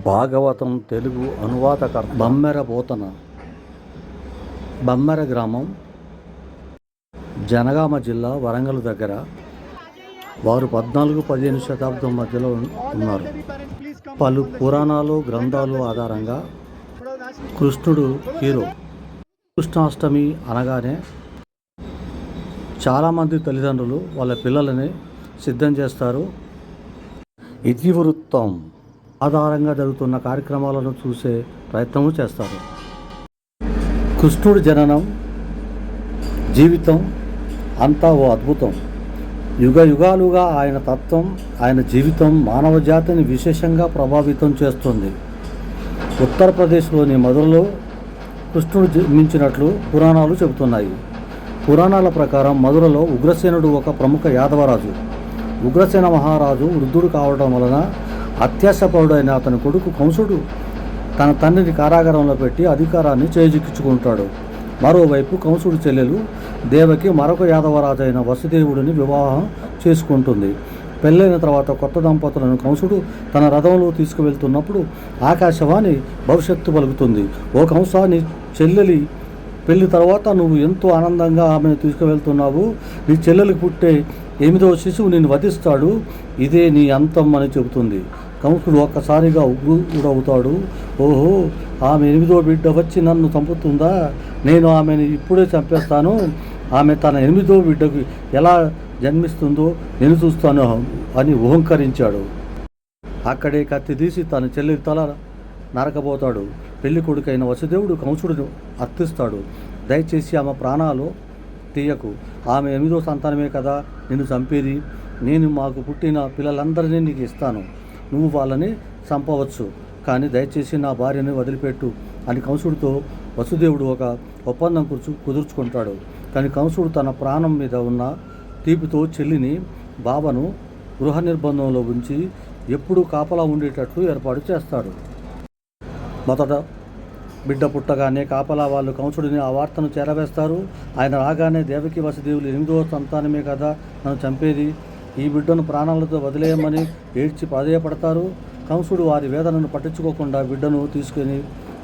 భాగవతం తెలుగు అనువాదకర్త బమ్మెర బోతన బమ్మెర గ్రామం జనగామ జిల్లా వరంగల్ దగ్గర. వారు పద్నాలుగు పదిహేను శతాబ్దం మధ్యలో ఉన్నారు. పలు పురాణాలు గ్రంథాలు ఆధారంగా కృష్ణుడు హీరో. కృష్ణాష్టమి అనగానే చాలామంది తల్లిదండ్రులు వాళ్ళ పిల్లలని సిద్ధం చేస్తారు. ఇతివృత్తం. ఆధారంగా జరుగుతున్న కార్యక్రమాలను చూసే ప్రయత్నము చేస్తారు. కృష్ణుడి జననం జీవితం అంతా ఓ అద్భుతం. యుగ యుగాలుగా ఆయన తత్వం ఆయన జీవితం మానవ జాతిని విశేషంగా ప్రభావితం చేస్తుంది. ఉత్తరప్రదేశ్లోని మధురలో కృష్ణుడు జన్మించినట్లు పురాణాలు చెబుతున్నాయి. పురాణాల ప్రకారం మధురలో ఉగ్రసేనుడు ఒక ప్రముఖ యాదవరాజు. ఉగ్రసేన మహారాజు వృద్ధుడు కావడం వలన అత్యాశపరుడైన అతని కొడుకు కంసుడు తన తండ్రిని కారాగారంలో పెట్టి అధికారాన్ని చేజిక్కించుకుంటాడు మరోవైపు కంసుడి చెల్లెలు దేవకి మరొక యాదవరాజు అయిన వసుదేవుడిని వివాహం చేసుకుంటుంది. పెళ్ళైన తర్వాత కొత్త దంపతులను కంసుడు తన రథంలో తీసుకువెళ్తున్నప్పుడు ఆకాశవాణి భవిష్యత్తు పలుకుతుంది. ఓ కంస నీ చెల్లెలి పెళ్ళి తర్వాత నువ్వు ఎంతో ఆనందంగా ఆమెను తీసుకువెళ్తున్నావు. నీ చెల్లెలకు పుట్టే ఎనిమిదవ శిశువు నిన్ను వధిస్తాడు. ఇదే నీ అంతం అని చెబుతుంది. కంసుడు ఒక్కసారిగా ఉగ్రుడవుతాడు ఓహో ఆమె ఎనిమిదో బిడ్డ వచ్చి నన్ను చంపుతుందా? నేను ఆమెను ఇప్పుడే చంపేస్తాను. ఆమె తన ఎనిమిదో బిడ్డకు ఎలా జన్మిస్తుందో నేను చూస్తాను అని ఓంకరించాడు. అక్కడే కత్తి తీసి తన చెల్లి తల నరకబోతాడు. పెళ్ళి కొడుకైన వసుదేవుడు కంసుడు అర్థిస్తాడు. దయచేసి ఆమె ప్రాణాలు తీయకు. ఆమె ఎనిమిదో సంతానమే కదా నిన్ను చంపేది. నేను మాకు పుట్టిన పిల్లలందరినీ నీకు ఇస్తాను. నువ్వు వాళ్ళని చంపవచ్చు కానీ దయచేసి నా భార్యని వదిలిపెట్టు అని కంసుడితో వసుదేవుడు ఒక ఒప్పందం కుర్చు కుదుర్చుకుంటాడు. కానీ కంసుడు తన ప్రాణం మీద ఉన్న తీపితో చెల్లిని బాబను గృహ నిర్బంధంలో ఉంచి ఎప్పుడూ కాపలా ఉండేటట్లు ఏర్పాటు చేస్తాడు. మొదట బిడ్డ పుట్టగానే కాపలా వాళ్ళు కంసుడిని ఆ వార్తను చేరవేస్తారు. ఆయన రాగానే దేవకి వసుదేవులు ఎనిమిదో సంతానమే కదా నన్ను చంపేది. ఈ బిడ్డను ప్రాణాలతో వదిలేయమని ఏడ్చి ప్రాధేయపడతారు కంసుడు వారి వేదనను పట్టించుకోకుండా బిడ్డను తీసుకొని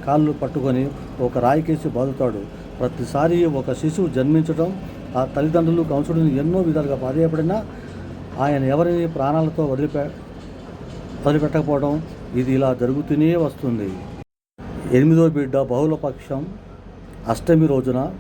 కాళ్ళు పట్టుకొని ఒక రాయికేసి బాదుతాడు. ప్రతిసారి ఒక శిశువు జన్మించడం ఆ తల్లిదండ్రులు కంసుడిని ఎన్నో విధాలుగా ప్రాధేయపడినా ఆయన ఎవరిని ప్రాణాలతో వదిలిపె వదిలిపెట్టకపోవడం ఇది ఇలా జరుగుతూనే వస్తుంది. ఎనిమిదో బిడ్డ బహుళపక్షం అష్టమి రోజున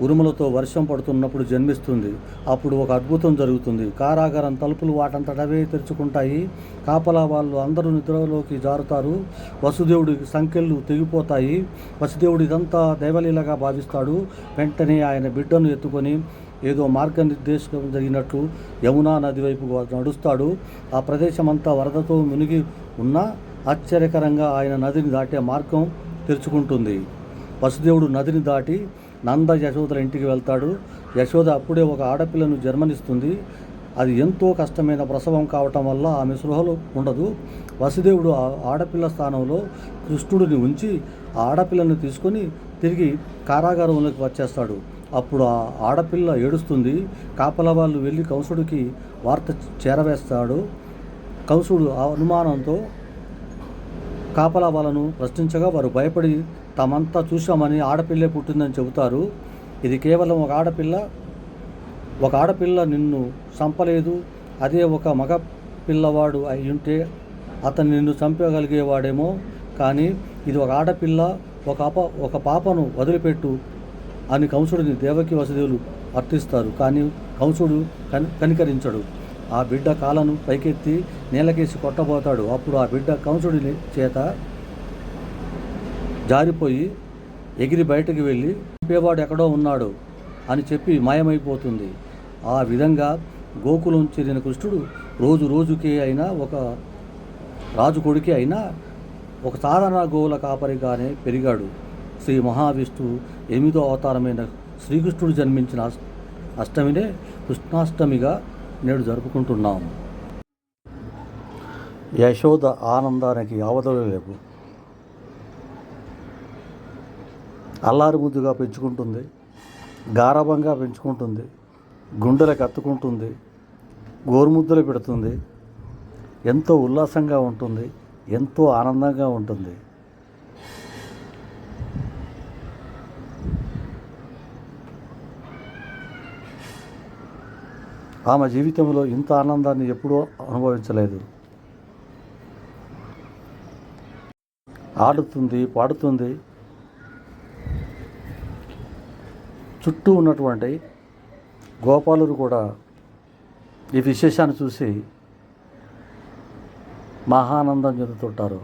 ఉరుములతో వర్షం పడుతున్నప్పుడు జన్మిస్తుంది. అప్పుడు ఒక అద్భుతం జరుగుతుంది. కారాగారం తలుపులు వాటంతటవే తెరుచుకుంటాయి. కాపలా వాళ్ళు అందరూ నిద్రలోకి జారుతారు. వసుదేవుడికి సంఖ్యలు తెగిపోతాయి. వసుదేవుడిదంతా దైవలీలగా భావిస్తాడు. వెంటనే ఆయన బిడ్డను ఎత్తుకొని ఏదో మార్గనిర్దేశం జరిగినట్లు యమునా నది వైపు నడుస్తాడు. ఆ ప్రదేశమంతా వరదతో మునిగి ఉన్నా ఆశ్చర్యకరంగా ఆయన నదిని దాటే మార్గం తెరుచుకుంటుంది. వసుదేవుడు నదిని దాటి నంద యశోదల ఇంటికి వెళ్తాడు. యశోద అప్పుడే ఒక ఆడపిల్లను జన్మనిస్తుంది. అది ఎంతో కష్టమైన ప్రసవం కావటం వల్ల ఆమె సృహలో ఉండదు. వసుదేవుడు ఆ ఆడపిల్ల స్థానంలో కృష్ణుడిని ఉంచి ఆ ఆడపిల్లను తీసుకొని తిరిగి కారాగారంలోకి వచ్చేస్తాడు. అప్పుడు ఆ ఆడపిల్ల ఏడుస్తుంది. కాపల వాళ్ళు వెళ్ళి కంసుడికి వార్త చేరవేస్తాడు. కంసుడు ఆ అనుమానంతో కాపలా వాళ్ళను ప్రశ్నించగా వారు భయపడి తామంతా చూశామని ఆడపిల్లే పుట్టిందని చెబుతారు. ఇది కేవలం ఒక ఆడపిల్ల ఒక ఆడపిల్ల నిన్ను చంపలేదు. అదే ఒక మగ పిల్లవాడు అయి ఉంటే అతను నిన్ను చంపగలిగేవాడేమో. కానీ ఇది ఒక ఆడపిల్ల ఒక అప ఒక పాపను వదిలిపెట్టు అని కంసుడిని దేవకి వసుదేవులు అర్థిస్తారు. కానీ కంసుడు కని కనికరించడు. ఆ బిడ్డ కాలను పైకెత్తి నీళ్ళకేసి కొట్టబోతాడు. అప్పుడు ఆ బిడ్డ కంసుడి చేత జారిపోయి ఎగిరి బయటకు వెళ్ళి చంపేవాడు ఎక్కడో ఉన్నాడు అని చెప్పి మాయమైపోతుంది. ఆ విధంగా గోకులం చేరిన కృష్ణుడు రోజు రోజుకి అయినా ఒక రాజు కొడుకే అయినా ఒక సాధారణ గోవుల కాపరిగానే పెరిగాడు. శ్రీ మహావిష్ణువు ఎనిమిదో అవతారమైన శ్రీకృష్ణుడు జన్మించిన అష్టమినే కృష్ణాష్టమిగా నేడు జరుపుకుంటున్నాం. యశోద ఆనందానికి అవధులు లేవు. అల్లారు ముద్దుగా పెంచుకుంటుంది గారాభంగా పెంచుకుంటుంది గుండెలకు అత్తుకుంటుంది గోరుముద్దలు పెడుతుంది ఎంతో ఉల్లాసంగా ఉంటుంది ఎంతో ఆనందంగా ఉంటుంది. ఆమె జీవితంలో ఇంత ఆనందాన్ని ఎప్పుడూ అనుభవించలేదు. ఆడుతుంది పాడుతుంది. చుట్టూ ఉన్నటువంటి గోపాలురు కూడా ఈ విశేషాన్ని చూసి మహానందం చెందుతుంటారు.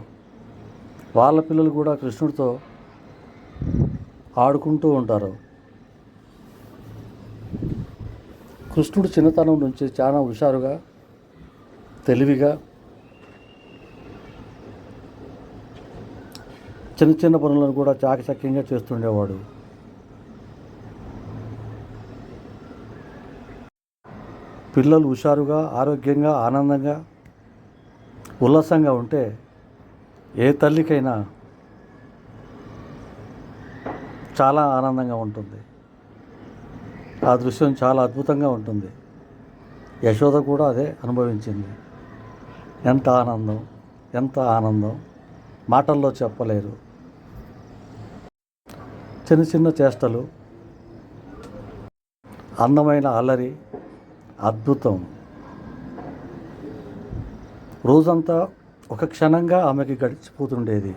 వాళ్ళ పిల్లలు కూడా కృష్ణుడితో ఆడుకుంటూ ఉంటారు. కృష్ణుడు చిన్నతనం నుంచి చాలా హుషారుగా తెలివిగా చిన్న చిన్న పనులను కూడా చాకచక్యంగా చేస్తుండేవాడు. పిల్లలు హుషారుగా ఆరోగ్యంగా ఆనందంగా ఉల్లాసంగా ఉంటే ఏ తల్లికైనా చాలా ఆనందంగా ఉంటుంది. ఆ దృశ్యం చాలా అద్భుతంగా ఉంటుంది. యశోద కూడా అదే అనుభవించింది. ఎంత ఆనందం ఎంత ఆనందం. మాటల్లో చెప్పలేరు. చిన్న చిన్న చేష్టలు. అందమైన అల్లరి అద్భుతం. రోజంతా ఒక క్షణంగా ఆమెకి గడిచిపోతుండేది.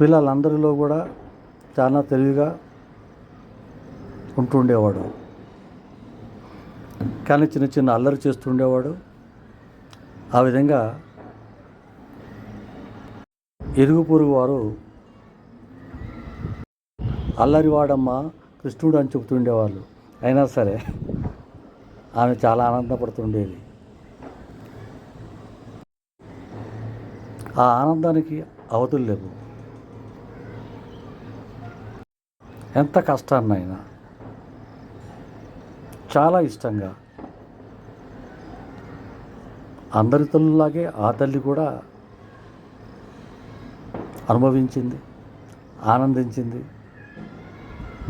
పిల్లలందరిలో కూడా చాలా తెలివిగా ఉంటుండేవాడు. కానీ చిన్న చిన్న అల్లరి చేస్తుండేవాడు. ఆ విధంగా ఎరుగు పొరుగు వారు అల్లరివాడమ్మ కృష్ణుడు అని చెబుతుండేవాళ్ళు. అయినా సరే ఆమె చాలా ఆనందపడుతుండేది. ఆ ఆనందానికి అవతులు లేవు. ఎంత కష్టాన్నైనా. చాలా ఇష్టంగా. అందరి తల్లులాగే ఆ తల్లి కూడా అనుభవించింది ఆనందించింది.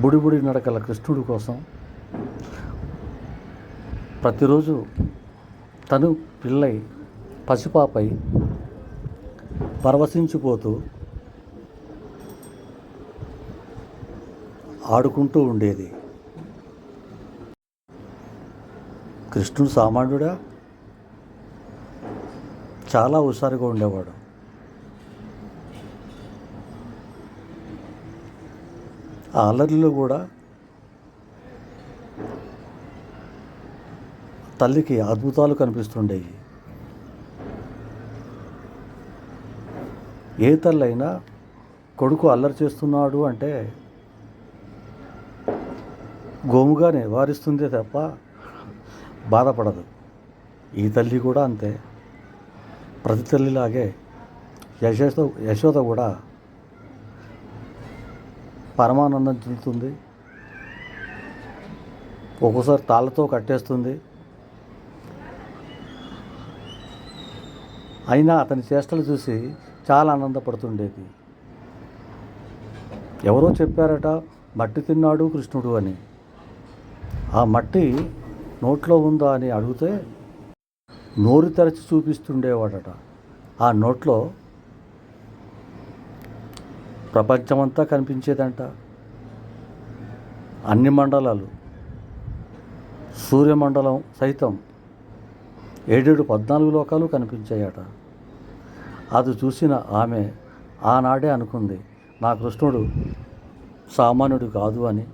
బుడిబుడి నడకల కృష్ణుడి కోసం ప్రతిరోజు తను పిల్లై పసిపాపై పరవశించిపోతూ ఆడుకుంటూ ఉండేది. కృష్ణుడు సామాన్యుడా? చాలా హుషారుగా ఉండేవాడు. ఆ అల్లరిలో కూడా తల్లికి అద్భుతాలు కనిపిస్తుండేవి. ఏ తల్లి అయినా కొడుకు అల్లరి చేస్తున్నాడు అంటే గోముగా నివారిస్తుందే తప్ప బాధపడదు. ఈ తల్లి కూడా అంతే. ప్రతి తల్లిలాగే యశోద యశోద కూడా పరమానందం చెందుతుంది. ఒక్కోసారి తాళ్ళతో కట్టేస్తుంది. అయినా అతని చేష్టలు చూసి చాలా ఆనందపడుతుండేది. ఎవరో చెప్పారట మట్టి తిన్నాడు కృష్ణుడు అని. ఆ మట్టి నోట్లో ఉందా అని అడిగితే నోరు తెరచి చూపిస్తుండేవాడట. ఆ నోట్లో ప్రపంచమంతా కనిపించేదంట. అన్ని మండలాలు. సూర్యమండలం సైతం ఏడేడు పద్నాలుగు లోకాలు కనిపించాయట. అది చూసిన ఆమె ఆనాడే అనుకుంది నా కృష్ణుడు సామాన్యుడు కాదు అని.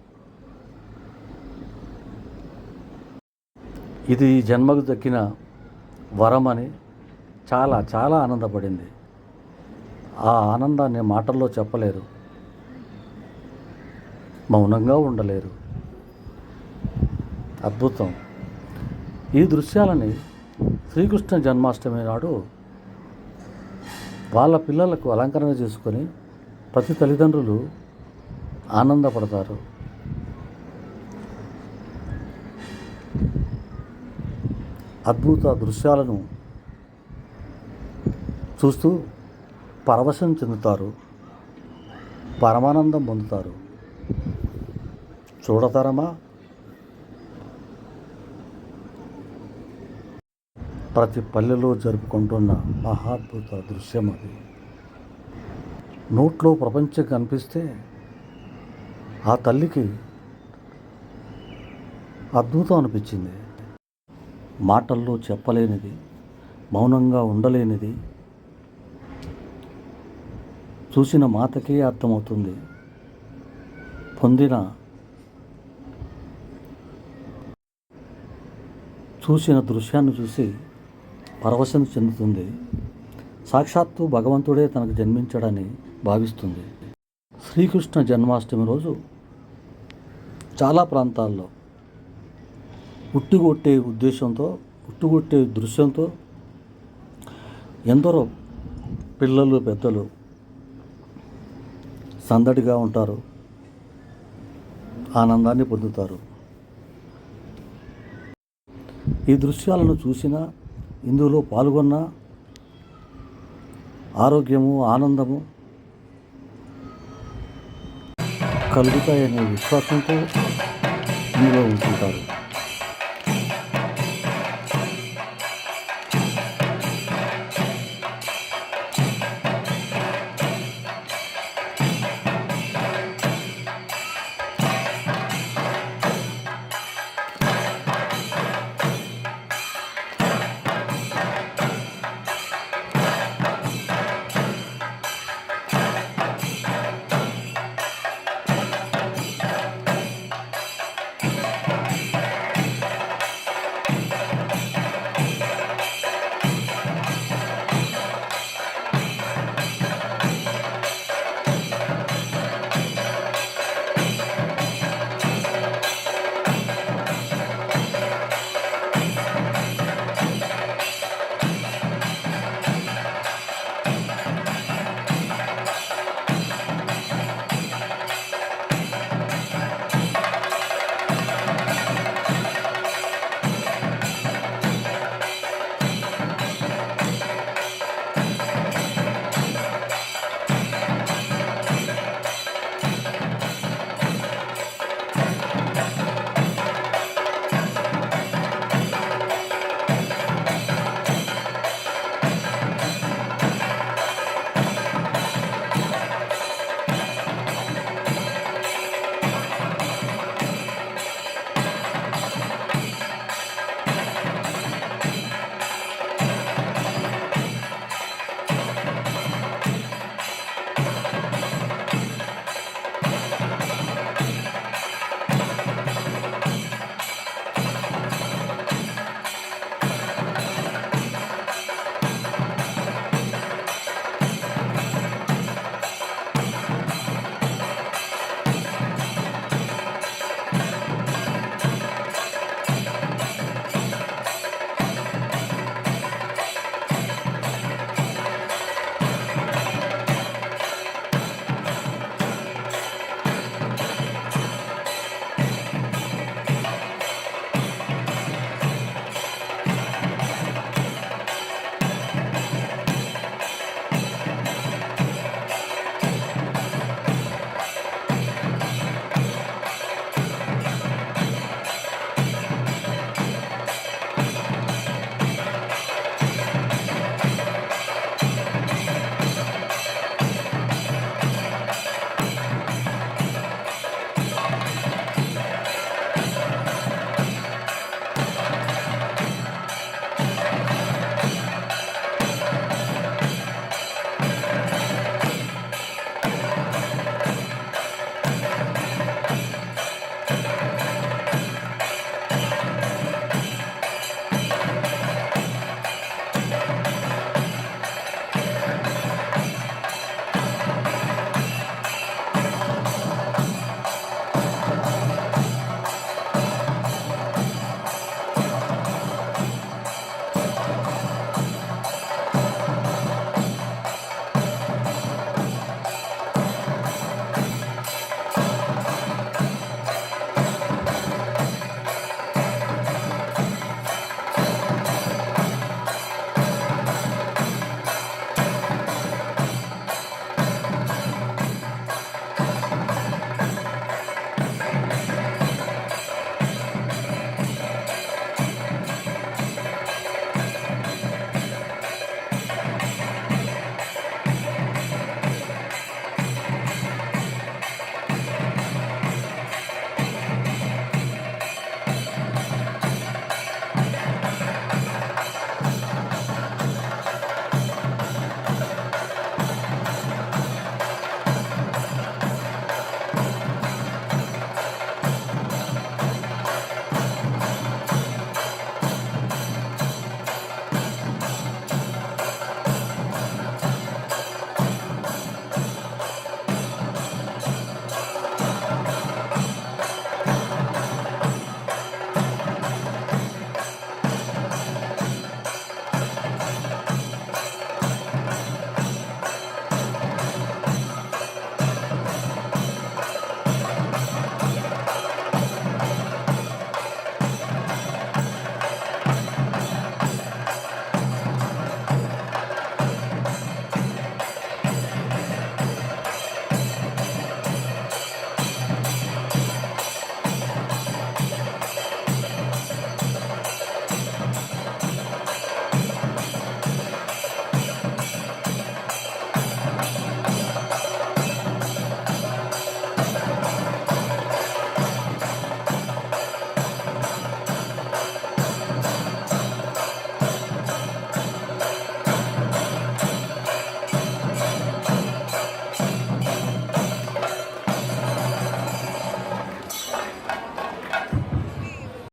ఇది జన్మకు దక్కిన వరం అని చాలా చాలా ఆనందపడింది. ఆ ఆనందాన్ని మాటల్లో చెప్పలేరు. మౌనంగా ఉండలేరు. అద్భుతం. ఈ దృశ్యాలని శ్రీకృష్ణ జన్మాష్టమి నాడు వాళ్ళ పిల్లలకు అలంకరణ చేసుకొని ప్రతి తల్లిదండ్రులు ఆనందపడతారు. అద్భుత దృశ్యాలను చూస్తూ పరవశం చెందుతారు పరమానందం పొందుతారు. చూడతరమా? ప్రతి పల్లెలో జరుపుకుంటున్న మహాద్భుత దృశ్యం అది. నోట్లో ప్రపంచం కనిపిస్తే ఆ తల్లికి అద్భుతం అనిపించింది. మాటల్లో చెప్పలేనిది మౌనంగా ఉండలేనిది. చూసిన మాతకే అర్థమవుతుంది. పొందిన చూసిన దృశ్యాన్ని చూసి పరవశం చెందుతుంది. సాక్షాత్తు భగవంతుడే తనకు జన్మించాడని భావిస్తుంది. శ్రీకృష్ణ జన్మాష్టమి రోజు చాలా ప్రాంతాల్లో ఉట్టిగొట్టే ఉద్దేశంతో ఉట్టుగొట్టే దృశ్యంతో ఎందరో పిల్లలు పెద్దలు సందడిగా ఉంటారు ఆనందాన్ని పొందుతారు. ఈ దృశ్యాలను చూసిన ఇందులో పాల్గొన్న ఆరోగ్యము ఆనందము కలుగుతాయనే విశ్వాసంతో ఇందులో ఉంటుంటారు.